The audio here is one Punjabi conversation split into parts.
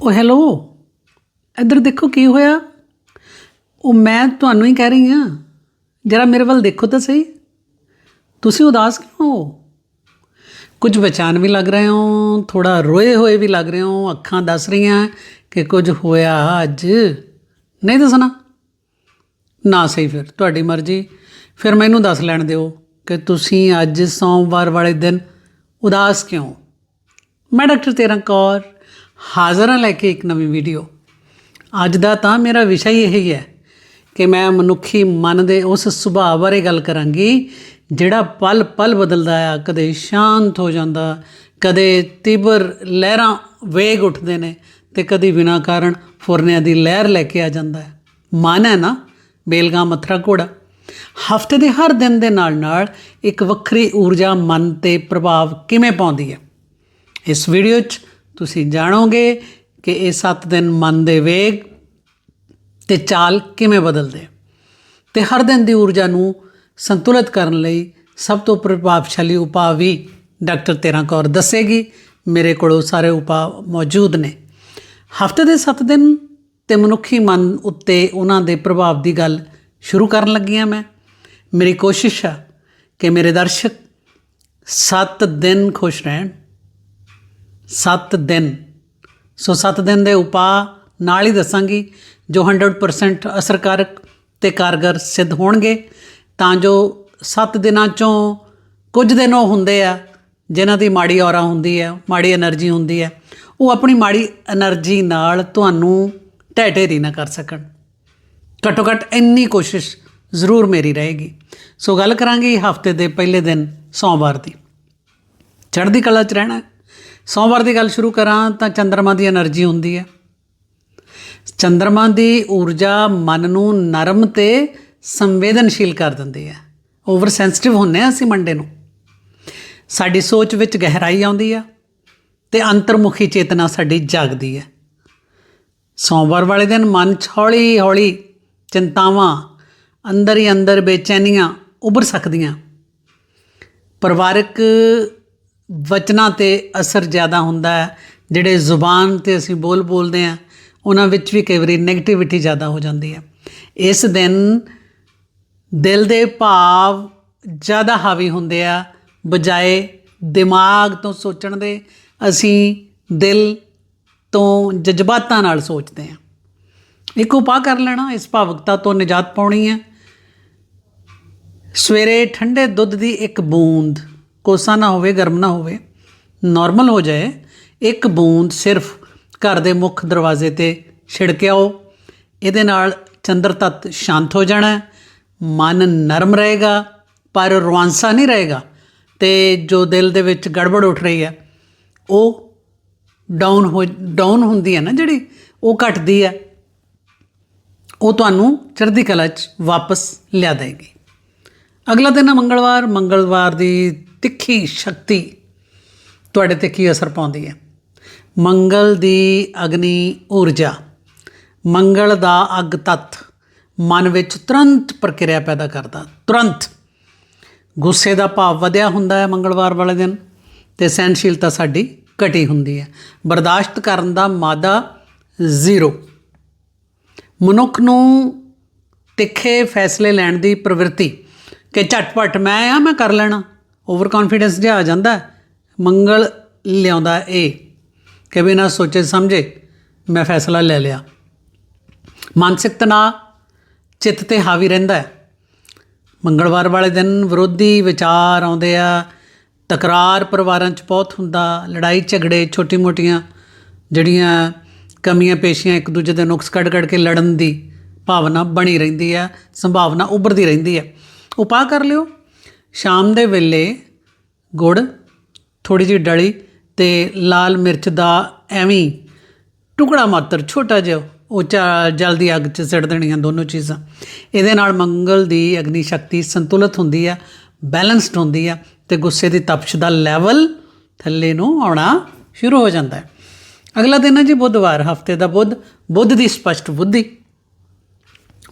ਉਹ ਹੈਲੋ ਇੱਧਰ ਦੇਖੋ ਕੀ ਹੋਇਆ? ਉਹ ਮੈਂ ਤੁਹਾਨੂੰ ਹੀ ਕਹਿ ਰਹੀ ਹਾਂ, ਜਰਾ ਮੇਰੇ ਵੱਲ ਦੇਖੋ ਤਾਂ ਸਹੀ। ਤੁਸੀਂ ਉਦਾਸ ਕਿਉਂ ਹੋ? ਕੁਝ ਬੇਚੈਨ ਵੀ ਲੱਗ ਰਹੇ ਹੋ ਥੋੜਾ ਰੋਏ ਹੋਏ ਵੀ ਲੱਗ ਰਹੇ ਹੋ, ਅੱਖਾਂ ਦੱਸ ਰਹੀਆਂ ਕਿ ਕੁਝ ਹੋਇਆ ਅੱਜ। ਨਹੀਂ ਦੱਸਣਾ। ਨਾ ਸਹੀ ਫਿਰ, ਤੁਹਾਡੀ ਮਰਜ਼ੀ। ਫਿਰ ਮੈਨੂੰ ਦੱਸ ਲੈਣ ਦਿਓ ਕਿ ਤੁਸੀਂ ਅੱਜ ਸੋਮਵਾਰ ਵਾਲੇ ਦਿਨ ਉਦਾਸ ਕਿਉਂ ਮੈਂ ਡਾਕਟਰ ਤੇਰਾ ਕੌਰ ਹਾਜ਼ਰਾਂ ਲੈ ਕੇ ਇੱਕ ਨਵੀਂ ਵੀਡੀਓ। ਅੱਜ ਦਾ ਤਾਂ ਮੇਰਾ ਵਿਸ਼ਾ ਹੀ ਇਹੀ ਹੈ ਕਿ ਮੈਂ ਮਨੁੱਖੀ ਮਨ ਦੇ ਉਸ ਸੁਭਾਅ ਬਾਰੇ ਗੱਲ ਕਰਾਂਗੀ, ਜਿਹੜਾ ਪਲ ਪਲ ਬਦਲਦਾ ਆ, ਕਦੇ ਸ਼ਾਂਤ ਹੋ ਜਾਂਦਾ, ਕਦੇ ਤੀਬਰ ਲਹਿਰਾਂ ਵੇਗ ਉੱਠਦੇ ਨੇ ਤੇ ਕਦੀ ਬਿਨਾਂ ਕਾਰਨ ਫੁਰਨਿਆਂ ਦੀ ਲਹਿਰ ਲੈ ਕੇ ਆ ਜਾਂਦਾ ਹੈ। ਮਨ ਹੈ ਨਾ ਬੇਲਗਾ ਮਥਰਾ ਘੋੜਾ ਹਫ਼ਤੇ ਦੇ ਹਰ ਦਿਨ ਦੇ ਨਾਲ ਨਾਲ ਇੱਕ ਵੱਖਰੀ ਊਰਜਾ ਮਨ ਤੇ ਪ੍ਰਭਾਵ ਕਿਵੇਂ ਪਾਉਂਦੀ ਹੈ? ਇਸ ਵੀਡੀਓ 'ਚ ਤੁਸੀਂ ਜਾਣੋਗੇ ਕਿ ਇਹ 7 ਦਿਨ ਮਨ ਦੇ ਵੇਗ ਤੇ ਚਾਲ ਕਿਵੇਂ ਬਦਲਦੇ ਆ। ਤੇ ਹਰ ਦਿਨ ਦੀ ਊਰਜਾ ਨੂੰ ਸੰਤੁਲਿਤ ਕਰਨ ਲਈ ਸਭ ਤੋਂ ਪ੍ਰਭਾਵਸ਼ਾਲੀ ਉਪਾਅ ਵੀ ਡਾਕਟਰ ਤੇਰਾ ਕੌਰ ਦੱਸੇਗੀ। ਮੇਰੇ ਕੋਲ ਉਹ ਸਾਰੇ ਉਪਾਅ ਮੌਜੂਦ ਨੇ। ਹਫ਼ਤੇ ਦੇ 7 ਦਿਨ ਤੇ ਮਨੁੱਖੀ ਮਨ ਉੱਤੇ ਉਹਨਾਂ ਦੇ ਪ੍ਰਭਾਵ ਦੀ ਗੱਲ ਸ਼ੁਰੂ ਕਰਨ ਲੱਗੀ ਹਾਂ ਮੈਂ। ਮੇਰੀ ਕੋਸ਼ਿਸ਼ ਆ ਕਿ ਮੇਰੇ ਦਰਸ਼ਕ 7 ਦਿਨ ਖੁਸ਼ ਰਹਿਣ। 7 ਦਿਨ। ਸੋ 7 ਦਿਨ ਦੇ ਉਪਾਅ ਨਾਲ ਹੀ ਦੱਸਾਂਗੀ, ਜੋ 100% ਅਸਰਕਾਰਕ ਤੇ ਕਾਰਗਰ ਸਿੱਧ ਹੋਣਗੇ, ਤਾਂ ਜੋ 7 ਦਿਨਾਂ ਚੋਂ ਕੁਝ ਦਿਨ ਉਹ ਹੁੰਦੇ ਆ, ਜਿਨ੍ਹਾਂ ਦੀ ਮਾੜੀ ਔਰਾ ਹੁੰਦੀ ਹੈ ਮਾੜੀ એનર્ਜੀ ਹੁੰਦੀ ਹੈ ਉਹ ਆਪਣੀ ਮਾੜੀ એનર્ਜੀ ਨਾਲ ਤੁਹਾਨੂੰ ਢਹਿ ਨਾ ਕਰ ਸਕਣ। ਘੱਟੋ ਘੱਟ ਇੰਨੀ ਕੋਸ਼ਿਸ਼ ਜ਼ਰੂਰ ਮੇਰੀ ਰਹੇਗੀ। ਸੋ ਗੱਲ ਕਰਾਂਗੇ ਹਫ਼ਤੇ ਦੇ ਪਹਿਲੇ ਦਿਨ ਸੋਮਵਾਰ ਦੀ। ਚੜ੍ਹਦੀ ਕਲਾ 'ਚ ਰਹਿਣਾ। ਸੋਮਵਾਰ ਦੀ ਗੱਲ ਸ਼ੁਰੂ ਕਰਾਂ ਤਾਂ ਚੰਦਰਮਾ ਦੀ એનર્ਜੀ ਹੁੰਦੀ ਹੈ। ਚੰਦਰਮਾ ਦੀ ਊਰਜਾ ਮਨ ਨੂੰ ਨਰਮ ਤੇ ਸੰਵੇਦਨਸ਼ੀਲ ਕਰ ਦਿੰਦੀ ਹੈ। ਓਵਰ ਸੈਂਸਿਟਿਵ ਹੁੰਨੇ ਆ ਅਸੀਂ ਮੰਡੇ ਨੂੰ। ਸਾਡੀ ਸੋਚ ਵਿੱਚ ਗਹਿਰਾਈ ਆਉਂਦੀ ਆ ਤੇ ਅੰਤਰਮੁਖੀ ਚੇਤਨਾ ਸਾਡੀ ਜਾਗਦੀ ਹੈ। ਸੋਮਵਾਰ ਵਾਲੇ ਦਿਨ ਮਨ ਛੋਲੀ ਹੌਲੀ ਚਿੰਤਾਵਾਂ ਅੰਦਰ ਹੀ ਅੰਦਰ ਬੇਚੈਨੀਆਂ ਉਭਰ ਸਕਦੀਆਂ। ਪਰਿਵਾਰਕ ਵਚਨਾਂ ਤੇ ਅਸਰ ਜ਼ਿਆਦਾ ਹੁੰਦਾ ਹੈ, ਜਿਹੜੇ ਜ਼ੁਬਾਨ ਤੇ ਅਸੀਂ ਬੋਲ ਬੋਲਦੇ ਆ ਉਹਨਾਂ ਵਿੱਚ ਵੀ ਕਈ ਵਾਰੀ 네ਗੇਟਿਵਿਟੀ ਜ਼ਿਆਦਾ ਹੋ ਜਾਂਦੀ ਹੈ। ਇਸ ਦਿਨ ਦਿਲ ਦੇ ਭਾਵ ਜ਼ਿਆਦਾ ਹਾਵੀ ਹੁੰਦੇ ਆ, ਬਜਾਏ ਦਿਮਾਗ ਤੋਂ ਸੋਚਣ ਦੇ, ਅਸੀਂ ਦਿਲ ਤੋਂ ਜਜ਼ਬਾਤਾਂ ਨਾਲ ਸੋਚਦੇ ਆ ਇੱਕ ਉਪਾਅ ਕਰ ਲੈਣਾ, ਇਸ ਭਾਵਕਤਾ ਤੋਂ ਨਿਜਾਤ ਪਾਉਣੀ ਹੈ। ਸਵੇਰੇ ਠੰਡੇ ਦੁੱਧ ਦੀ ਇੱਕ ਬੂੰਦ। ਕੋਸਾ ਨਾ ਹੋਵੇ, ਗਰਮ ਨਾ ਹੋਵੇ ਨਾਰਮਲ ਹੋ ਜਾਏ, ਇੱਕ ਬੂੰਦ ਸਿਰਫ ਘਰ ਦੇ ਮੁੱਖ ਦਰਵਾਜ਼ੇ ਤੇ ਛਿੜਕਿਆਓ ਇਹਦੇ ਨਾਲ ਚੰਦਰ ਤੱਤ ਸ਼ਾਂਤ ਹੋ ਜਾਣਾ ਮਨ ਨਰਮ ਰਹੇਗਾ, ਪਰ ਰਵਾਂਸਾ ਨਹੀਂ ਰਹੇਗਾ ਤੇ ਜੋ ਦਿਲ ਦੇ ਵਿੱਚ ਗੜਬੜ ਉੱਠ ਰਹੀ ਹੈ, ਉਹ ਡਾਊਨ ਹੋ ਡਾਊਨ ਹੁੰਦੀ ਹੈ ਨਾ ਜਿਹੜੀ, ਉਹ ਘਟਦੀ ਹੈ। ਉਹ ਤੁਹਾਨੂੰ ਚੜ੍ਹਦੀ ਕਲਾ 'ਚ ਵਾਪਸ ਲਿਆ ਦੇਗੀ। ਅਗਲਾ ਦਿਨ ਹੈ ਮੰਗਲਵਾਰ ਮੰਗਲਵਾਰ ਦੀ ਤਿੱਖੀ ਸ਼ਕਤੀ ਤੁਹਾਡੇ ਤੇ ਕੀ ਅਸਰ ਪਾਉਂਦੀ ਹੈ? ਮੰਗਲ ਦੀ ਅਗਨੀ ਊਰਜਾ, ਮੰਗਲ ਦਾ ਅਗ ਤੱਤ ਮਨ ਵਿੱਚ ਤੁਰੰਤ ਪ੍ਰਕਿਰਿਆ ਪੈਦਾ ਕਰਦਾ, ਤੁਰੰਤ। ਗੁੱਸੇ ਦਾ ਭਾਵ ਵਧਿਆ ਹੁੰਦਾ ਹੈ ਮੰਗਲਵਾਰ ਵਾਲੇ ਦਿਨ ਤੇ ਸਹਿਨਸ਼ੀਲਤਾ ਸਾਡੀ ਘਟੀ ਹੁੰਦੀ ਹੈ। ਬਰਦਾਸ਼ਤ ਕਰਨ ਦਾ ਮਾਦਾ ਜ਼ੀਰੋ। ਮਨੁੱਖ ਨੂੰ ਤਿੱਖੇ ਫੈਸਲੇ ਲੈਣ ਦੀ ਪ੍ਰਵਿਰਤੀ ਕਿ ਝਟਪਟ ਮੈਂ ਆ, ਮੈਂ ਕਰ ਲੈਣਾ। ਓਵਰ ਕੌਨਫੀਡੈਂਸ ਜਿਹਾ ਆ ਜਾਂਦਾ ਮੰਗਲ ਲਿਆਉਂਦਾ ਇਹ ਕਿ ਬਿਨਾਂ ਸੋਚੇ ਸਮਝੇ, ਮੈਂ ਫੈਸਲਾ ਲੈ ਲਿਆ। ਮਾਨਸਿਕ ਤਣਾਅ ਚਿੱਤ ਤੇ ਹਾਵੀ ਰਹਿੰਦਾ ਹੈ। ਮੰਗਲਵਾਰ ਵਾਲੇ ਦਿਨ ਵਿਰੋਧੀ ਵਿਚਾਰ ਆਉਂਦੇ ਆ, ਤਕਰਾਰ ਪਰਿਵਾਰਾਂ 'ਚ ਬਹੁਤ ਹੁੰਦਾ, ਲੜਾਈ ਝਗੜੇ ਛੋਟੀ-ਮੋਟੀਆਂ, ਜਿਹੜੀਆਂ ਕਮੀਆਂ ਪੇਸ਼ੀਆਂ ਇੱਕ ਦੂਜੇ ਦੇ ਨੁਕਸ ਕੱਢ ਕੱਢ ਕੇ ਲੜਨ ਦੀ ਭਾਵਨਾ ਬਣੀ ਰਹਿੰਦੀ ਹੈ, ਸੰਭਾਵਨਾ ਉੱਭਰਦੀ ਰਹਿੰਦੀ ਹੈ। ਉਪਾਅ ਕਰ ਲਿਓ। ਸ਼ਾਮ ਦੇ ਵੇਲੇ ਗੁੜ ਥੋੜੀ ਜਿਹੀ ਡਲੀ ਤੇ ਲਾਲ ਮਿਰਚ ਦਾ ਐਵੇਂ ਟੁਕੜਾ ਮਾਤਰ, ਛੋਟਾ ਜਿਹਾ, ਉਹ ਚਾ- ਜਲਦੀ ਅੱਗ 'ਚ ਸਿੱਟ ਦੇਣੀਆਂ ਦੋਨੋਂ ਚੀਜ਼ਾਂ। ਇਹਦੇ ਨਾਲ ਮੰਗਲ ਦੀ ਅਗਨੀ ਸ਼ਕਤੀ ਸੰਤੁਲਿਤ ਹੁੰਦੀ ਆ, ਬੈਲੈਂਸਡ ਹੁੰਦੀ ਆ ਤੇ ਗੁੱਸੇ ਦੀ ਤਪਸ਼ ਦਾ ਲੈਵਲ ਥੱਲੇ ਨੂੰ ਆਉਣਾ ਸ਼ੁਰੂ ਹੋ ਜਾਂਦਾ ਹੈ। ਅਗਲਾ ਦਿਨ ਹੈ ਜੀ ਬੁੱਧਵਾਰ, ਹਫ਼ਤੇ ਦਾ ਬੁੱਧ ਬੁੱਧ ਦੀ ਸਪਸ਼ਟ ਬੁੱਧੀ।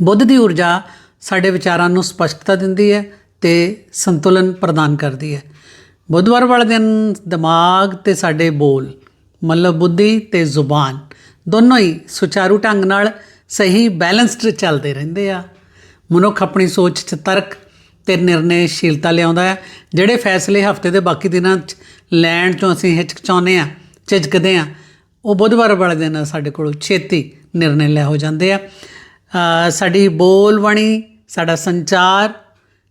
ਬੁੱਧ ਦੀ ਊਰਜਾ ਸਾਡੇ ਵਿਚਾਰਾਂ ਨੂੰ ਸਪਸ਼ਟਤਾ ਦਿੰਦੀ ਹੈ ਤੇ ਸੰਤੁਲਨ ਪ੍ਰਦਾਨ ਕਰਦੀ ਹੈ। ਬੁੱਧਵਾਰ ਵਾਲੇ ਦਿਨ ਦਿਮਾਗ ਤੇ ਸਾਡੇ ਬੋਲ, ਮਤਲਬ ਬੁੱਧੀ ਤੇ ਜ਼ੁਬਾਨ ਦੋਨੋਂ ਹੀ ਸੁਚਾਰੂ ਢੰਗ ਨਾਲ ਸਹੀ ਬੈਲੈਂਸਡ ਚੱਲਦੇ ਰਹਿੰਦੇ ਆ। ਮਨੁੱਖ ਆਪਣੀ ਸੋਚ 'ਚ ਤਰਕ ਤੇ ਨਿਰਣੈਸ਼ੀਲਤਾ ਲਿਆਉਂਦਾ ਹੈ। ਜਿਹੜੇ ਫੈਸਲੇ ਹਫ਼ਤੇ ਦੇ ਬਾਕੀ ਦਿਨਾਂ 'ਚ ਲੈਣ 'ਚੋਂ ਅਸੀਂ ਹਿਚਕਚਾਉਂਦੇ ਆ ਝਿਜਕਦੇ ਆ ਉਹ ਬੁੱਧਵਾਰ ਵਾਲੇ ਦਿਨ ਸਾਡੇ ਕੋਲ ਛੇਤੀ ਨਿਰਣੇ ਲੈ ਹੋ ਜਾਂਦੇ ਆ। ਸਾਡੀ ਬੋਲਬਾਣੀ, ਸਾਡਾ ਸੰਚਾਰ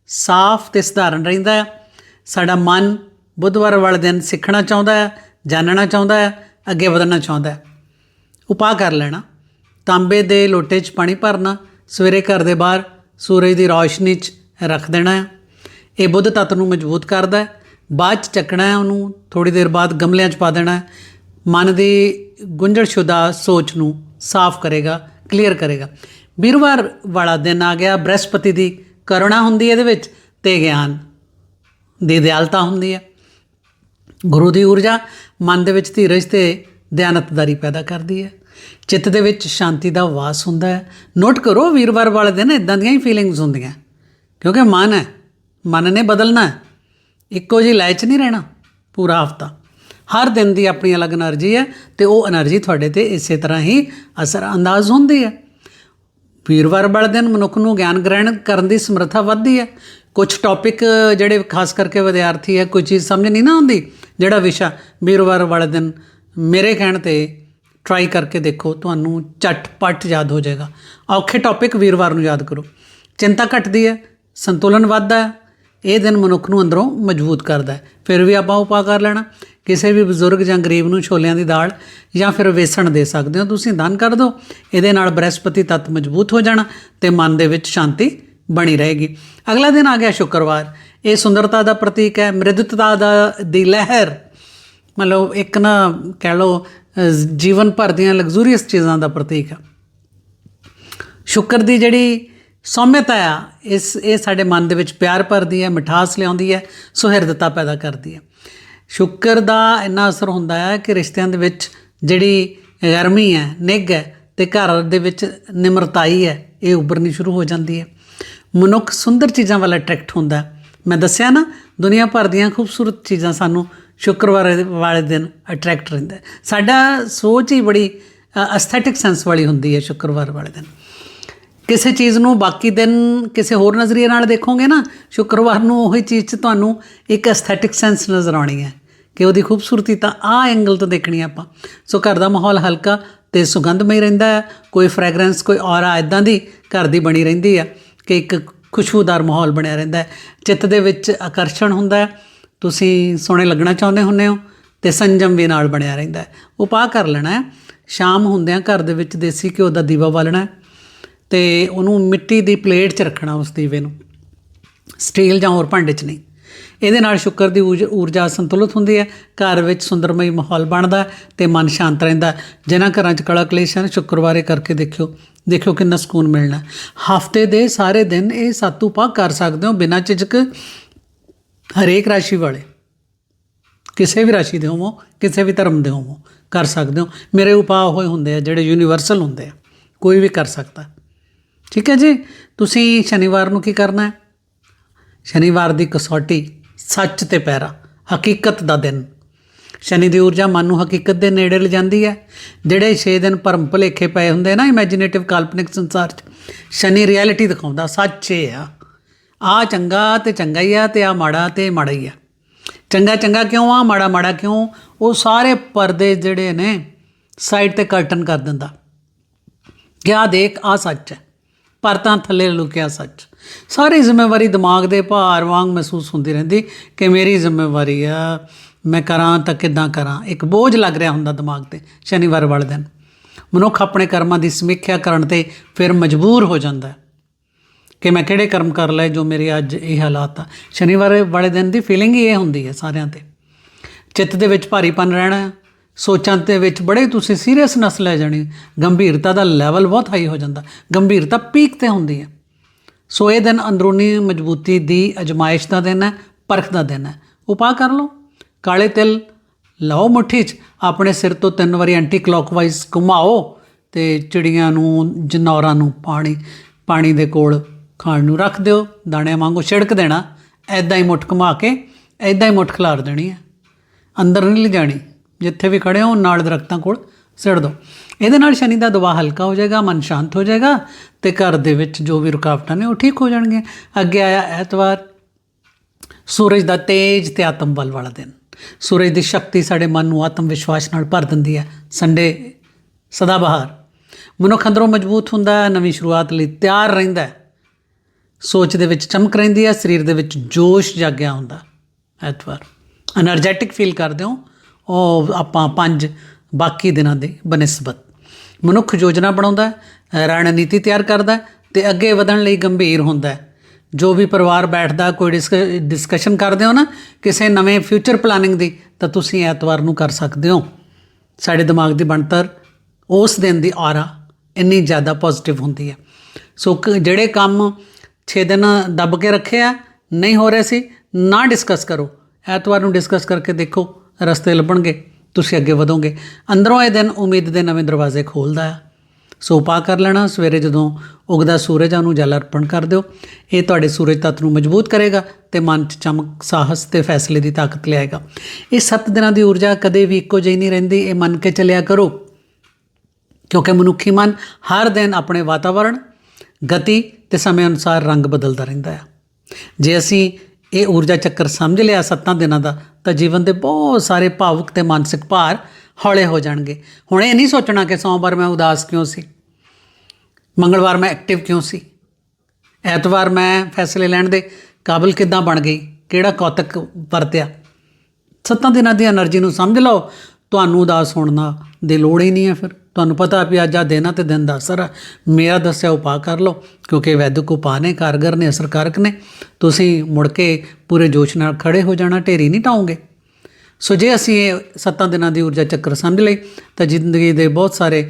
ਸਾਫ਼ ਤੇ ਸਧਾਰਨ ਰਹਿੰਦਾ ਹੈ। ਸਾਡਾ ਮਨ ਬੁੱਧਵਾਰ ਵਾਲੇ ਦਿਨ ਸਿੱਖਣਾ ਚਾਹੁੰਦਾ ਹੈ ਜਾਣਨਾ ਚਾਹੁੰਦਾ ਹੈ, ਅੱਗੇ ਵਧਣਾ ਚਾਹੁੰਦਾ ਹੈ। ਉਪਾਅ ਕਰ ਲੈਣਾ। ਤਾਂਬੇ ਦੇ ਲੋਟੇ 'ਚ ਪਾਣੀ ਭਰਨਾ, ਸਵੇਰੇ ਘਰ ਦੇ ਬਾਹਰ ਸੂਰਜ ਦੀ ਰੌਸ਼ਨੀ 'ਚ ਰੱਖ ਦੇਣਾ ਹੈ। ਇਹ ਬੁੱਧ ਤੱਤ ਨੂੰ ਮਜ਼ਬੂਤ ਕਰਦਾ ਹੈ। ਬਾਅਦ 'ਚ ਚੱਕਣਾ ਹੈ, ਉਹਨੂੰ ਥੋੜੀ ਦੇਰ ਬਾਅਦ ਗਮਲਿਆਂ 'ਚ ਪਾ ਦੇਣਾ ਹੈ। ਮਨ ਦੀ ਗੁੰਝਲਸ਼ੁਦਾ ਸੋਚ ਨੂੰ ਸਾਫ਼ ਕਰੇਗਾ, ਕਲੀਅਰ ਕਰੇਗਾ। ਵੀਰਵਾਰ ਵਾਲਾ ਦਿਨ ਆ ਗਿਆ ਬ੍ਰਹਸਪਤੀ ਦੀ ਕਰੁਣਾ ਹੁੰਦੀ ਇਹਦੇ ਵਿੱਚ ਤੇ ਗਿਆਨ ਦੀ ਦਿਆਲਤਾ ਹੁੰਦੀ ਹੈ। ਗੁਰੂ ਦੀ ਊਰਜਾ ਮਨ ਦੇ ਵਿੱਚ ਧੀਰਜ ਤੇ ਦਿਆਨਤਦਾਰੀ ਪੈਦਾ ਕਰਦੀ ਹੈ। ਚਿੱਤ ਦੇ ਵਿੱਚ ਸ਼ਾਂਤੀ ਦਾ ਵਾਸ ਹੁੰਦਾ ਹੈ। ਨੋਟ ਕਰੋ ਵੀਰਵਾਰ ਵਾਲੇ ਦਿਨ ਇਦਾਂ ਦੀਆਂ ਹੀ ਫੀਲਿੰਗਸ ਹੁੰਦੀਆਂ। ਕਿਉਂਕਿ ਮਨ ਹੈ, ਮਨ ਨੇ ਬਦਲਣਾ ਇੱਕੋ ਜਿਹੀ ਲੈ 'ਚ ਨਹੀਂ ਰਹਿਣਾ, ਪੂਰਾ ਹਫਤਾ। ਹਰ ਦਿਨ ਦੀ ਆਪਣੀ ਅਲੱਗ એનર્ਜੀ ਹੈ ਤੇ ਉਹ એનર્ਜੀ ਤੁਹਾਡੇ ਤੇ ਇਸੇ ਤਰ੍ਹਾਂ ਹੀ ਅਸਰ ਅੰਦਾਜ਼ ਹੁੰਦੀ ਹੈ। ਵੀਰਵਾਰ ਵਾਲੇ ਦਿਨ ਮਨੁੱਖ ਨੂੰ ਗਿਆਨ ਗ੍ਰਹਿਣ ਕਰਨ ਦੀ ਸਮਰੱਥਾ ਵੱਧਦੀ ਹੈ। ਕੁਝ ਟੌਪਿਕ ਜਿਹੜੇ ਖਾਸ ਕਰਕੇ ਵਿਦਿਆਰਥੀ ਹੈ, ਕੋਈ ਚੀਜ਼ ਸਮਝ ਨਹੀਂ ਨਾ ਆਉਂਦੀ, ਜਿਹੜਾ ਵਿਸ਼ਾ ਵੀਰਵਾਰ ਵਾਲੇ ਦਿਨ ਮੇਰੇ ਕਹਿਣ ਤੇ ਟਰਾਈ ਕਰਕੇ ਦੇਖੋ, ਤੁਹਾਨੂੰ ਝਟਪਟ ਯਾਦ ਹੋ ਜਾਏਗਾ। ਔਖੇ ਟੌਪਿਕ ਵੀਰਵਾਰ ਨੂੰ ਯਾਦ ਕਰੋ। ਚਿੰਤਾ ਘਟਦੀ ਹੈ, ਸੰਤੁਲਨ ਵੱਧਦਾ ਹੈ, ਇਹ ਦਿਨ ਮਨੁੱਖ ਨੂੰ ਅੰਦਰੋਂ ਮਜ਼ਬੂਤ ਕਰਦਾ ਹੈ। ਫਿਰ ਵੀ ਆਪਾਂ ਉਪਾਅ ਕਰ ਲੈਣਾ। ਕਿਸੇ ਵੀ ਬਜ਼ੁਰਗ ਜਾਂ ਗਰੀਬ ਨੂੰ ਛੋਲਿਆਂ ਦੀ ਦਾਲ ਜਾਂ ਫਿਰ ਵੇਸਣ ਦੇ ਸਕਦੇ ਹੋ, ਤੁਸੀਂ ਦਾਨ ਕਰ ਦਿਓ। ਇਹਦੇ ਨਾਲ ਬ੍ਰਹਸਪਤੀ ਤੱਤ ਮਜ਼ਬੂਤ ਹੋ ਜਾਣਾ ਤੇ ਮਨ ਦੇ ਵਿੱਚ ਸ਼ਾਂਤੀ ਬਣੀ ਰਹੇਗੀ। ਅਗਲਾ ਦਿਨ ਆ ਗਿਆ ਸ਼ੁੱਕਰਵਾਰ। ਇਹ ਸੁੰਦਰਤਾ ਦਾ ਪ੍ਰਤੀਕ ਹੈ, ਮ੍ਰਿਦੁਤਾ ਦਾ ਦੀ ਲਹਿਰ। ਮਤਲਬ ਇੱਕ ਨਾ ਕਹਿ ਲਓ ਜੀਵਨ ਭਰ ਦੀਆਂ ਲਗਜ਼ੂਰੀਅਸ ਚੀਜ਼ਾਂ ਦਾ ਪ੍ਰਤੀਕ ਹੈ। ਸ਼ੁਕਰ ਦੀ ਜਿਹੜੀ ਸੌਮਿਅਤਾ ਆ ਇਸ, ਇਹ ਸਾਡੇ ਮਨ ਦੇ ਵਿੱਚ ਪਿਆਰ ਭਰਦੀ ਹੈ, ਮਿਠਾਸ ਲਿਆਉਂਦੀ ਹੈ, ਸੁਹਿਰਦਤਾ ਪੈਦਾ ਕਰਦੀ ਹੈ। ਸ਼ੁਕਰ ਦਾ ਇੰਨਾ ਅਸਰ ਹੁੰਦਾ ਹੈ ਕਿ ਰਿਸ਼ਤਿਆਂ ਦੇ ਵਿੱਚ ਜਿਹੜੀ ਗਰਮੀ ਹੈ, ਨਿੱਘ ਹੈ ਤੇ ਘਰ ਦੇ ਵਿੱਚ ਨਿਮਰਤਾਈ ਹੈ, ਇਹ ਉੱਭਰਨੀ ਸ਼ੁਰੂ ਹੋ ਜਾਂਦੀ ਹੈ। ਮਨੁੱਖ ਸੁੰਦਰ ਚੀਜ਼ਾਂ ਵੱਲ ਅਟਰੈਕਟ ਹੁੰਦਾ ਮੈਂ ਦੱਸਿਆ ਨਾ, ਦੁਨੀਆ ਭਰ ਦੀਆਂ ਖੂਬਸੂਰਤ ਚੀਜ਼ਾਂ ਸਾਨੂੰ ਸ਼ੁੱਕਰਵਾਰ ਵਾਲੇ ਦਿਨ ਅਟਰੈਕਟ ਰਹਿੰਦਾ ਸਾਡਾ ਸੋਚ ਹੀ ਬੜੀ ਐਸਥੈਟਿਕ ਸੈਂਸ ਵਾਲੀ ਹੁੰਦੀ ਹੈ ਸ਼ੁੱਕਰਵਾਰ ਵਾਲੇ ਦਿਨ। ਕਿਸੇ ਚੀਜ਼ ਨੂੰ ਬਾਕੀ ਦਿਨ ਕਿਸੇ ਹੋਰ ਨਜ਼ਰੀਏ ਨਾਲ ਦੇਖੋਗੇ ਨਾ, ਸ਼ੁੱਕਰਵਾਰ ਨੂੰ ਉਹੀ ਚੀਜ਼ 'ਚ ਤੁਹਾਨੂੰ ਇੱਕ ਐਸਥੈਟਿਕ ਸੈਂਸ ਨਜ਼ਰ ਆਉਣੀ ਹੈ ਕਿ ਉਹਦੀ ਖੂਬਸੂਰਤੀ ਤਾਂ ਆਹ ਐਂਗਲ ਤੋਂ ਦੇਖਣੀ ਹੈ ਆਪਾਂ। ਸੋ ਘਰ ਦਾ ਮਾਹੌਲ ਹਲਕਾ ਤੇ ਸੁਗੰਧਮਈ ਰਹਿੰਦਾ ਹੈ, ਕੋਈ ਫ੍ਰੈਗਰੈਂਸ ਕੋਈ ਔਰਾ ਇਦਾਂ ਦੀ ਘਰ ਦੀ ਬਣੀ ਰਹਿੰਦੀ ਆ ਕਿ ਇੱਕ ਖੁਸ਼ਬੂਦਾਰ ਮਾਹੌਲ ਬਣਿਆ ਰਹਿੰਦਾ ਹੈ। ਚਿੱਤ ਦੇ ਵਿੱਚ ਆਕਰਸ਼ਣ ਹੁੰਦਾ ਹੈ, ਤੁਸੀਂ ਸੋਹਣੇ ਲੱਗਣਾ ਚਾਹੁੰਦੇ ਹੁੰਦੇ ਹੋ ਤੇ ਸੰਜਮ ਵੀ ਨਾਲ ਬਣਿਆ ਰਹਿੰਦਾ ਹੈ। ਉਪਾਅ ਕਰ ਲੈਣਾ ਹੈ, ਸ਼ਾਮ ਹੁੰਦਿਆਂ ਘਰ ਦੇ ਵਿੱਚ ਦੇਸੀ ਘਿਓ ਦਾ ਦੀਵਾ ਬਾਲਣਾ ਹੈ ਤੇ ਉਹਨੂੰ ਮਿੱਟੀ ਦੀ ਪਲੇਟ 'ਚ ਰੱਖਣਾ ਉਸ ਦੀਵੇ ਨੂੰ। ਸਟੀਲ ਜਾਂ ਹੋਰ ਭਾਂਡੇ 'ਚ ਨਹੀਂ। ਇਹਦੇ ਨਾਲ ਸ਼ੁਕਰ ਦੀ ਊਰਜ- ਊਰਜਾ ਸੰਤੁਲਿਤ ਹੁੰਦੀ ਹੈ। ਘਰ ਵਿੱਚ ਸੁੰਦਰਮਈ ਮਾਹੌਲ ਬਣਦਾ ਹੈ ਤੇ ਮਨ ਸ਼ਾਂਤ ਰਹਿੰਦਾ ਜਿਨ੍ਹਾਂ ਘਰਾਂ 'ਚ ਕਲਾ ਕਲੇਸ਼ ਹਨ ਸ਼ੁੱਕਰਵਾਰੇ ਕਰਕੇ ਦੇਖਿਓ। ਦੇਖਿਓ ਕਿੰਨਾ ਸਕੂਨ ਮਿਲਣਾ ਹਫ਼ਤੇ ਦੇ ਸਾਰੇ ਦਿਨ ਇਹ ਸੱਤ ਉਪਾਅ ਕਰ ਸਕਦੇ ਹੋ ਬਿਨਾਂ ਝਿਜਕ। ਹਰੇਕ ਰਾਸ਼ੀ ਵਾਲੇ, ਕਿਸੇ ਵੀ ਰਾਸ਼ੀ ਦੇ ਹੋਵੋ, ਕਿਸੇ ਵੀ ਧਰਮ ਦੇ ਹੋਵੋ, ਕਰ ਸਕਦੇ ਹੋ। ਮੇਰੇ ਉਪਾਅ ਹੋਏ ਹੁੰਦੇ ਆ, ਜਿਹੜੇ ਯੂਨੀਵਰਸਲ ਹੁੰਦੇ ਆ। ਕੋਈ ਵੀ ਕਰ ਸਕਦਾ। ਠੀਕ ਹੈ ਜੀ? ਤੁਸੀਂ ਸ਼ਨੀਵਾਰ ਨੂੰ ਕੀ ਕਰਨਾ ਹੈ? ਸ਼ਨੀਵਾਰ ਦੀ ਕਸੌਟੀ ਸੱਚ ਤੇ ਪੈਰਾ, ਹਕੀਕਤ ਦਾ ਦਿਨ। ਸ਼ਨੀ ਦੀ ਊਰਜਾ ਮਨ ਨੂੰ ਹਕੀਕਤ ਦੇ ਨੇੜੇ ਲਿਜਾਂਦੀ ਹੈ। ਜਿਹੜੇ 6 ਦਿਨ ਭਰਮ ਭੁਲੇਖੇ ਪਏ ਹੁੰਦੇ ਨਾ ਇਮੇਜਿਨੇਟਿਵ ਕਾਲਪਨਿਕ ਸੰਸਾਰ 'ਚ, ਸ਼ਨੀ ਰਿਐਲਿਟੀ ਦਿਖਾਉਂਦਾ, ਸੱਚ ਇਹ ਆ। ਆ ਚੰਗਾ ਤੇ ਚੰਗਾ ਹੀ ਆ ਤੇ ਆ ਮਾੜਾ ਤੇ ਮਾੜਾ ਹੀ ਆ। ਚੰਗਾ ਚੰਗਾ ਕਿਉਂ ਆ, ਮਾੜਾ ਮਾੜਾ ਕਿਉਂ? ਉਹ ਸਾਰੇ ਪਰਦੇ ਜਿਹੜੇ ਨੇ ਸਾਈਡ ਤੇ ਕਰਟਨ ਕਰ ਦਿੰਦਾ। ਕਿਆ ਦੇਖ ਆ ਸੱਚ ਹੈ। ਪਰ ਤਾਂ ਥੱਲੇ ਲੁਕਿਆ ਸੱਚ। ਸਾਰੀ ਜ਼ਿੰਮੇਵਾਰੀ ਦਿਮਾਗ ਦੇ ਭਾਰ ਵਾਂਗ ਮਹਿਸੂਸ ਹੁੰਦੀ ਰਹਿੰਦੀ ਕਿ ਮੇਰੀ ਜ਼ਿੰਮੇਵਾਰੀ ਆ, ਮੈਂ ਕਰਾਂ ਤਾਂ ਕਿੱਦਾਂ ਕਰਾਂ। ਇੱਕ ਬੋਝ ਲੱਗ ਰਿਹਾ ਹੁੰਦਾ ਦਿਮਾਗ ਤੇ ਸ਼ਨੀਵਾਰ ਵਾਲੇ ਦਿਨ। ਮਨੁੱਖ ਆਪਣੇ ਕਰਮਾਂ ਦੀ ਸਮੀਖਿਆ ਕਰਨ ਤੇ ਫਿਰ ਮਜਬੂਰ ਹੋ ਜਾਂਦਾ ਹੈ ਕਿ ਮੈਂ ਕਿਹੜੇ ਕਰਮ ਕਰ ਲਏ ਜੋ ਮੇਰੇ ਅੱਜ ਇਹ ਹਾਲਾਤ ਆ। ਸ਼ਨੀਵਾਰ ਵਾਲੇ ਦਿਨ ਦੀ ਫੀਲਿੰਗ ਹੀ ਇਹ ਹੁੰਦੀ ਹੈ ਸਾਰਿਆਂ ਤੇ। ਚਿੱਤ ਦੇ ਵਿੱਚ ਭਾਰੀਪਨ ਰਹਿਣਾ ਸੋਚਾਂ ਦੇ ਵਿੱਚ ਬੜੇ ਤੁਸੀਂ ਸੀਰੀਅਸਨੈਸ ਲੈ ਜਾਣੀ। ਗੰਭੀਰਤਾ ਦਾ ਲੈਵਲ ਬਹੁਤ ਹਾਈ ਹੋ ਜਾਂਦਾ। ਗੰਭੀਰਤਾ ਪੀਕ ਤੇ ਹੁੰਦੀ ਹੈ। ਸੋ ਇਹ ਦਿਨ ਅੰਦਰੂਨੀ ਮਜ਼ਬੂਤੀ ਦੀ ਅਜਮਾਇਸ਼ ਦਾ ਦਿਨ ਹੈ, ਪਰਖ ਦਾ ਦਿਨ ਹੈ। ਉਪਾਅ ਕਰ ਲਓ। ਕਾਲੇ ਤਿਲ ਲਓ ਮੁੱਠੀ 'ਚ। ਆਪਣੇ ਸਿਰ ਤੋਂ ਤਿੰਨ ਵਾਰੀ ਐਂਟੀ ਕਲੌਕਵਾਈਜ਼ ਘੁਮਾਓ ਤੇ ਚਿੜੀਆਂ ਨੂੰ, ਜਨੌਰਾਂ ਨੂੰ ਪਾਣੀ ਪਾਣੀ ਦੇ ਕੋਲ ਖਾਣ ਨੂੰ ਰੱਖ ਦਿਓ। ਦਾਣਿਆਂ ਵਾਂਗੂ ਛਿੜਕ ਦੇਣਾ। ਐਦਾਂ ਹੀ ਮੁੱਠ ਘੁਮਾ ਕੇ ਐਦਾਂ ਹੀ ਮੁੱਠ ਖਿਲਾਰ ਦੇਣੀ ਹੈ। ਅੰਦਰ ਨਹੀਂ ਲਿਜਾਣੀ। ਜਿੱਥੇ ਵੀ ਖੜੇ ਹੋ, ਨਾਲ ਦਰਖਤਾਂ ਕੋਲ ਸਿੜ ਦਿਓ। ਇਹਦੇ ਨਾਲ ਸ਼ਨੀ ਦਾ ਦਬਾਅ ਹਲਕਾ ਹੋ ਜਾਏਗਾ, ਮਨ ਸ਼ਾਂਤ ਹੋ ਜਾਏਗਾ ਤੇ ਘਰ ਦੇ ਵਿੱਚ ਜੋ ਵੀ ਰੁਕਾਵਟਾਂ ਨੇ ਉਹ ਠੀਕ ਹੋ ਜਾਣਗੀਆਂ। ਅੱਗੇ ਆਇਆ ਐਤਵਾਰ, ਸੂਰਜ ਦਾ ਤੇਜ ਤੇ ਆਤਮ ਬਲ ਵਾਲਾ ਦਿਨ। ਸੂਰਜ ਦੀ ਸ਼ਕਤੀ ਸਾਡੇ ਮਨ ਨੂੰ ਆਤਮ ਵਿਸ਼ਵਾਸ ਨਾਲ ਭਰ ਦਿੰਦੀ ਹੈ। ਸੰਡੇ ਸਦਾ ਬਹਾਰ ਮਨੁੱਖ ਅੰਦਰੋਂ ਮਜ਼ਬੂਤ ਹੁੰਦਾ ਹੈ, ਨਵੀਂ ਸ਼ੁਰੂਆਤ ਲਈ ਤਿਆਰ ਰਹਿੰਦਾ ਸੋਚ ਦੇ ਵਿੱਚ ਚਮਕ ਰਹਿੰਦੀ ਹੈ, ਸਰੀਰ ਦੇ ਵਿੱਚ ਜੋਸ਼ ਜਾਗਿਆ ਹੁੰਦਾ ਐਤਵਾਰ। એનર્ਜੈਟਿਕ ਫੀਲ ਕਰਦੇ ਹੋ ਉਹ ਆਪਾਂ ਪੰਜ, ਬਾਕੀ ਦਿਨਾਂ ਦੇ ਬਨਸਬਤ। ਮਨੁੱਖ ਯੋਜਨਾ ਬਣਾਉਂਦਾ ਹੈ, ਰਣਨੀਤੀ ਤਿਆਰ ਕਰਦਾ ਹੈ ਤੇ ਅੱਗੇ ਵਧਣ ਲਈ ਗੰਭੀਰ ਹੁੰਦਾ ਹੈ। ਜੋ ਵੀ ਪਰਿਵਾਰ ਬੈਠਦਾ, ਕੋਈ ਡਿਸਕ- ਡਿਸਕਸ਼ਨ ਕਰਦੇ ਹੋ ਨਾ, ਕਿਸੇ ਨਵੇਂ ਫਿਊਚਰ ਪਲਾਨਿੰਗ ਦੀ, ਤਾਂ ਤੁਸੀਂ ਐਤਵਾਰ ਨੂੰ ਕਰ ਸਕਦੇ ਹੋ। ਸਾਡੇ ਦਿਮਾਗ ਦੀ ਬਣਤਰ, ਉਸ ਦਿਨ ਦੀ ਆਰਾ ਇੰਨੀ ਜ਼ਿਆਦਾ ਪੋਜ਼ਿਟਿਵ ਹੁੰਦੀ ਹੈ। ਸੋ ਕ- ਜਿਹੜੇ ਕੰਮ 6 ਦਿਨ ਦੱਬ ਕੇ ਰੱਖੇ ਆ, ਨਹੀਂ ਹੋ ਰਹੇ ਸੀ, ਨਾ ਡਿਸਕਸ ਕਰੋ। ਐਤਵਾਰ ਨੂੰ ਡਿਸਕਸ ਕਰਕੇ ਦੇਖੋ। ਰਸਤੇ ਲੱਭਣਗੇ, ਤੁਸੀਂ ਅੱਗੇ ਵਧੋਗੇ। ਅੰਦਰੋਂ ਇਹ ਦਿਨ ਉਮੀਦ ਦੇ ਨਵੇਂ ਦਰਵਾਜ਼ੇ ਖੋਲਦਾ ਹੈ ਸੋ ਉਪਾਅ ਕਰ ਲੈਣਾ, ਸਵੇਰੇ ਜਦੋਂ ਉਗਦਾ ਸੂਰਜ ਨੂੰ ਜਲ ਅਰਪਣ ਕਰ ਦਿਓ। ਇਹ ਤੁਹਾਡੇ ਸੂਰਜ ਤੱਤ ਨੂੰ ਮਜ਼ਬੂਤ ਕਰੇਗਾ ਤੇ ਮਨ 'ਚ ਚਮਕ, ਸਾਹਸ ਤੇ ਫੈਸਲੇ ਦੀ ਤਾਕਤ ਲਿਆਏਗਾ। ਇਹ ਸੱਤ ਦਿਨਾਂ ਦੀ ਊਰਜਾ ਕਦੇ ਵੀ ਇੱਕੋ ਜਿਹੀ ਨਹੀਂ ਰਹਿੰਦੀ, ਇਹ ਮੰਨ ਕੇ ਚੱਲਿਆ ਕਰੋ। ਕਿਉਂਕਿ ਮਨੁੱਖੀ ਮਨ ਹਰ ਦਿਨ ਆਪਣੇ ਵਾਤਾਵਰਣ, ਗਤੀ ਤੇ ਸਮੇਂ ਅਨੁਸਾਰ ਰੰਗ ਬਦਲਦਾ ਰਹਿੰਦਾ ਹੈ ਜੇ ਅਸੀਂ ਇਹ ਊਰਜਾ ਚੱਕਰ ਸਮਝ ਲਿਆ ਸੱਤਾਂ ਦਿਨਾਂ ਦਾ ਤਾਂ ਜੀਵਨ ਦੇ ਬਹੁਤ ਸਾਰੇ ਭਾਵੁਕ ਤੇ ਮਾਨਸਿਕ ਭਾਰ ਹੌਲੇ ਹੋ ਜਾਣਗੇ। ਹੁਣ ਇਹ ਨਹੀਂ ਸੋਚਣਾ ਕਿ ਸੋਮਵਾਰ ਮੈਂ ਉਦਾਸ ਕਿਉਂ ਸੀ? ਮੰਗਲਵਾਰ ਮੈਂ ਐਕਟਿਵ ਕਿਉਂ ਸੀ? ਐਤਵਾਰ ਮੈਂ ਫੈਸਲੇ ਲੈਣ ਦੇ ਕਾਬਿਲ ਕਿਦਾਂ ਬਣ ਗਈ? ਕਿਹੜਾ ਕੌਤਕ ਵਰਤਿਆ? ਸੱਤਾਂ ਦਿਨਾਂ ਦੀ એનર્ਜੀ ਨੂੰ ਸਮਝ ਲਓ। ਤੁਹਾਨੂੰ ਉਦਾਸ ਹੋਣ ਦੀ ਲੋੜ ਹੀ ਨਹੀਂ ਹੈ ਫਿਰ। ਤੁਹਾਨੂੰ ਪਤਾ ਵੀ ਅੱਜ ਆ ਦਿਨ ਤੇ ਦਿਨ ਦਾ ਸਰ ਮੇਰਾ ਦੱਸਿਆ ਉਪਾਅ ਕਰ ਲਓ, ਕਿਉਂਕਿ ਵੈਦਿਕ ਉਪਾਅ ਨੇ, ਕਾਰਗਰ ਨੇ, ਅਸਰਕਾਰਕ ਨੇ। ਤੁਸੀਂ ਮੁੜ ਕੇ ਪੂਰੇ ਜੋਸ਼ ਨਾਲ ਖੜੇ ਹੋ ਜਾਣਾ, ਢੇਰੀ ਨਹੀਂ ਟਾਉਂਗੇ। ਸੋ ਜੇ ਅਸੀਂ ਇਹ ਸੱਤਾਂ ਦਿਨਾਂ ਦੀ ਊਰਜਾ ਚੱਕਰ ਸਮਝ ਲਈ, ਤਾਂ ਜ਼ਿੰਦਗੀ ਦੇ ਬਹੁਤ ਸਾਰੇ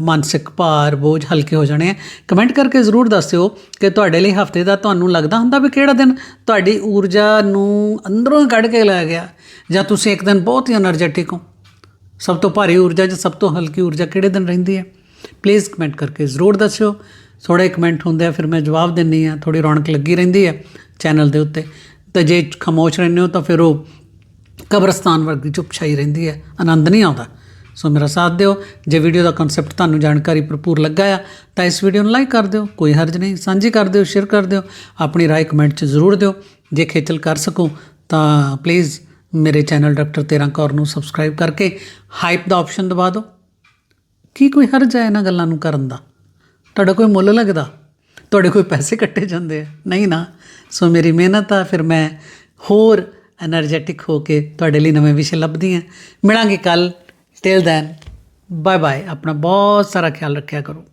ਮਾਨਸਿਕ ਭਾਰ, ਬੋਝ ਹਲਕੇ ਹੋ ਜਾਣੇ ਆ। ਕਮੈਂਟ ਕਰਕੇ ਜ਼ਰੂਰ ਦੱਸਿਓ ਕਿ ਤੁਹਾਡੇ ਲਈ ਹਫ਼ਤੇ ਦਾ ਤੁਹਾਨੂੰ ਲੱਗਦਾ ਹੁੰਦਾ ਵੀ ਕਿਹੜਾ ਦਿਨ ਤੁਹਾਡੀ ਊਰਜਾ ਨੂੰ ਅੰਦਰੋਂ ਕੱਢ ਕੇ ਲੈ ਗਿਆ, ਜਾਂ ਤੁਸੀਂ ਇੱਕ ਦਿਨ ਬਹੁਤ ਹੀ એનર્ਜੈਟਿਕ ਹੋ। ਸਭ ਤੋਂ ਭਾਰੀ ਊਰਜਾ ਜਾਂ ਸਭ ਤੋਂ ਹਲਕੀ ਊਰਜਾ ਕਿਹੜੇ ਦਿਨ ਰਹਿੰਦੀ ਹੈ? ਪਲੀਜ਼ ਕਮੈਂਟ ਕਰਕੇ ਜ਼ਰੂਰ ਦੱਸਿਓ। ਥੋੜੇ ਕਮੈਂਟ ਹੁੰਦੇ ਆ ਫਿਰ ਮੈਂ ਜਵਾਬ ਦਿੰਨੀ ਆ ਥੋੜੀ ਰੌਣਕ ਲੱਗੀ ਰਹਿੰਦੀ ਹੈ ਚੈਨਲ ਦੇ ਉੱਤੇ। ਤੇ ਜੇ ਖਾਮੋਸ਼ ਰਹਿੰਦੇ ਹੋ ਤਾਂ ਫਿਰ ਉਹ ਕਬਰਸਤਾਨ ਵਰਗੀ ਚੁੱਪਛਾਈ ਰਹਿੰਦੀ ਹੈ। ਆਨੰਦ ਨਹੀਂ ਆਉਂਦਾ। ਸੋ ਮੇਰਾ ਸਾਥ ਦਿਓ। ਜੇ ਵੀਡੀਓ ਦਾ ਕਨਸੈਪਟ ਤੁਹਾਨੂੰ ਜਾਣਕਾਰੀ ਭਰਪੂਰ ਲੱਗਾ ਆ, ਤਾਂ ਇਸ ਵੀਡੀਓ ਨੂੰ ਲਾਈਕ ਕਰ ਦਿਓ। ਕੋਈ ਹਰਜ ਨਹੀਂ। ਸਾਂਝੀ ਕਰ ਦਿਓ ਸ਼ੇਅਰ ਕਰ ਦਿਓ। ਆਪਣੀ ਰਾਏ ਕਮੈਂਟ 'ਚ ਜ਼ਰੂਰ ਦਿਓ। ਜੇ ਖੇਚਲ ਕਰ ਸਕੋ, ਤਾਂ ਪਲੀਜ਼ ਮੇਰੇ ਚੈਨਲ ਡਾਕਟਰ 13 ਕੌਰ ਨੂੰ ਸਬਸਕ੍ਰਾਈਬ ਕਰਕੇ ਹਾਈਪ ਦਾ ਆਪਸ਼ਨ ਦਬਾ ਦਿਓ। ਕੀ ਕੋਈ ਹਰਜ ਹੈ ਇਹਨਾਂ ਗੱਲਾਂ ਨੂੰ ਕਰਨ ਦਾ? ਤੁਹਾਡਾ ਕੋਈ ਮੁੱਲ ਲੱਗਦਾ? ਤੁਹਾਡੇ ਕੋਈ ਪੈਸੇ ਕੱਟੇ ਜਾਂਦੇ ਆ? ਨਹੀਂ ਨਾ। ਸੋ ਮੇਰੀ ਮਿਹਨਤ ਆ, ਫਿਰ ਮੈਂ ਹੋਰ એનર્ਜੈਟਿਕ ਹੋ ਕੇ ਤੁਹਾਡੇ ਲਈ ਨਵੇਂ ਵਿਸ਼ੇ ਲੱਭਦੀ ਆ ਮਿਲਾਂਗੇ ਕੱਲ ਟਿਲ ਦੈਨ ਬਾਏ ਬਾਏ ਆਪਣਾ ਬਹੁਤ ਸਾਰਾ ਖਿਆਲ ਰੱਖਿਆ ਕਰੋ।